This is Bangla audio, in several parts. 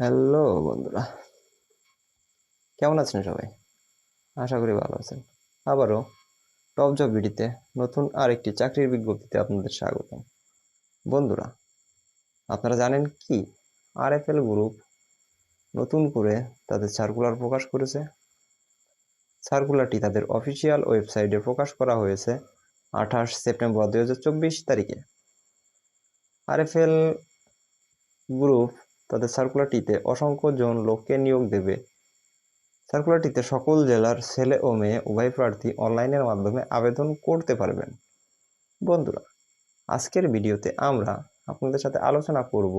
হ্যালো বন্ধুরা। কেমন আছেন সবাই? আশা করি ভালো আছেন। আবারও টপ জব ভিডিতে নতুন আরেকটি চাকরির বিজ্ঞপ্তিতে আপনাদের স্বাগতম। বন্ধুরা, আপনারা জানেন কি? আরএফএল গ্রুপ নতুন করে তাদের সার্কুলার প্রকাশ করেছে। সার্কুলারটি তাদের অফিসিয়াল ওয়েবসাইটে প্রকাশ করা হয়েছে আঠাশ সেপ্টেম্বর দু হাজার চব্বিশ তারিখে। আরএফএল গ্রুপ তাদের সার্কুলারটিতে অসংখ্য জন লোককে নিয়োগ দেবে। সার্কুলারটিতে সকল জেলার ছেলে ও মেয়ে উভয় প্রার্থী অনলাইনের মাধ্যমে আবেদন করতে পারবেন। বন্ধুরা, আজকের ভিডিওতে আমরা আপনাদের সাথে আলোচনা করব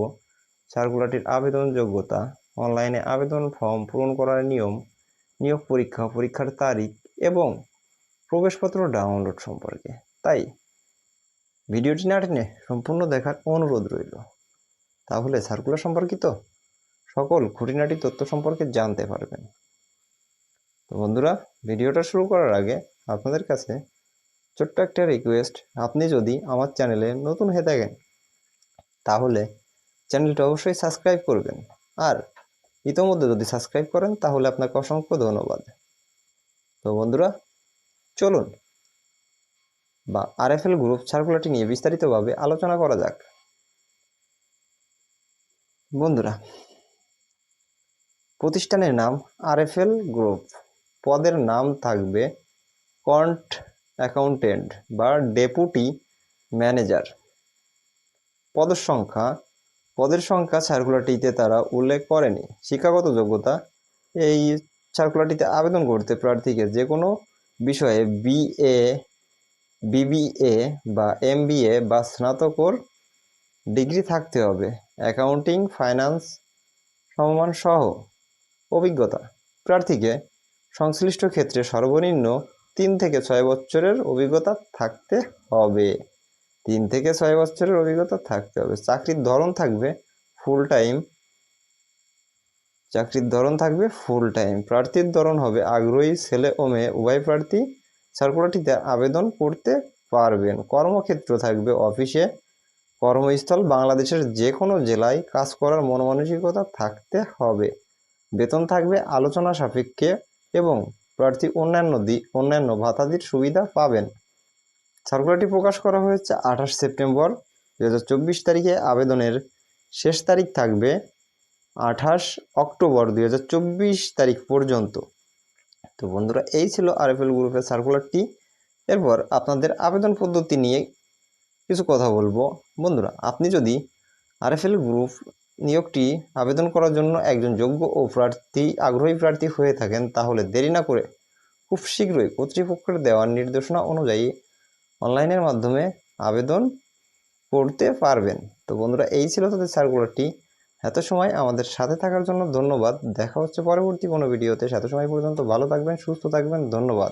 সার্কুলারটির আবেদন যোগ্যতা অনলাইনে আবেদন ফর্ম পূরণ করার নিয়ম, নিয়োগ পরীক্ষা, পরীক্ষার তারিখ এবং প্রবেশপত্র ডাউনলোড সম্পর্কে। তাই, ভিডিওটি না সম্পূর্ণ দেখার অনুরোধ রইল। তাহলে সার্কুলার সম্পর্কিত সকল খুঁটিনাটি তথ্য সম্পর্কে জানতে পারবেন। তো বন্ধুরা, ভিডিওটা শুরু করার আগে আপনাদের কাছে ছোট্ট একটা রিকোয়েস্ট আপনি যদি আমার চ্যানেলে নতুন হয়ে থাকেন, তাহলে চ্যানেলটা অবশ্যই সাবস্ক্রাইব করবেন। আর ইতোমধ্যে যদি সাবস্ক্রাইব করেন, তাহলে আপনাকে অসংখ্য ধন্যবাদ। তো বন্ধুরা, চলুন বা আরএফএল গ্রুপ সার্কুলারটি নিয়ে বিস্তারিতভাবে আলোচনা করা যাক। বন্ধুরা, প্রতিষ্ঠানের নাম আরএফএল গ্রুপ। পদের নাম থাকবে কন্ট অ্যাকাউন্টেন্ট বা ডেপুটি ম্যানেজার। পদের সংখ্যা পদের সংখ্যা সার্কুলারটিতে তারা উল্লেখ করেনি। শিক্ষাগত যোগ্যতা, এই সার্কুলারটিতে আবেদন করতে প্রার্থীকে যে কোনো বিষয়ে বিএ, বিবিএ বা এমবিএ বা স্নাতকোর ডিগ্রি থাকতে হবে। অ্যাকাউন্টিং, ফাইন্যান্স সমমান সহ অভিজ্ঞতা। প্রার্থীকে সংশ্লিষ্ট ক্ষেত্রে সর্বনিম্ন তিন থেকে ছয় বছরের অভিজ্ঞতা থাকতে হবে। তিন থেকে ছয় বছরের অভিজ্ঞতা থাকতে হবে। চাকরির ধরন থাকবে ফুল টাইম চাকরির ধরন থাকবে ফুল টাইম প্রার্থীর ধরন হবে আগ্রহী ছেলে ও মেয়ে। উভয় প্রার্থী সার্কুলারটিতে আবেদন করতে পারবেন। কর্মক্ষেত্র থাকবে অফিসে কর্মস্থল বাংলাদেশের যে কোনো জেলায় কাজ করার মনমানসিকতা থাকতে হবে। বেতন থাকবে আলোচনা সাপেক্ষে এবং প্রার্থী অন্যান্য দি, অন্যান্য ভাতাদির সুবিধা পাবেন। সার্কুলারটি প্রকাশ করা হয়েছে আঠাশ সেপ্টেম্বর দু হাজার চব্বিশ তারিখে। আবেদনের শেষ তারিখ থাকবে আঠাশ অক্টোবর দু হাজার চব্বিশ তারিখ পর্যন্ত। তো বন্ধুরা, এই ছিল আরএফএল গ্রুপের সার্কুলারটি। এরপর আপনাদের আবেদন পদ্ধতি নিয়ে কিছু কথা বলব। বন্ধুরা, আপনি যদি আরএফএল গ্রুপ নিয়োগটি আবেদন করার জন্য একজন যোগ্য ও প্রার্থী, আগ্রহী প্রার্থী হয়ে থাকেন, তাহলে দেরি না করে খুব শীঘ্রই কর্তৃপক্ষের দেওয়ার নির্দেশনা অনুযায়ী অনলাইনের মাধ্যমে আবেদন করতে পারবেন। তো বন্ধুরা, এই ছিল তাদের সার্কুলারটি। এত সময় আমাদের সাথে থাকার জন্য ধন্যবাদ। দেখা হচ্ছে পরবর্তী কোনো ভিডিওতে। এত সময় পর্যন্ত ভালো থাকবেন, সুস্থ থাকবেন। ধন্যবাদ।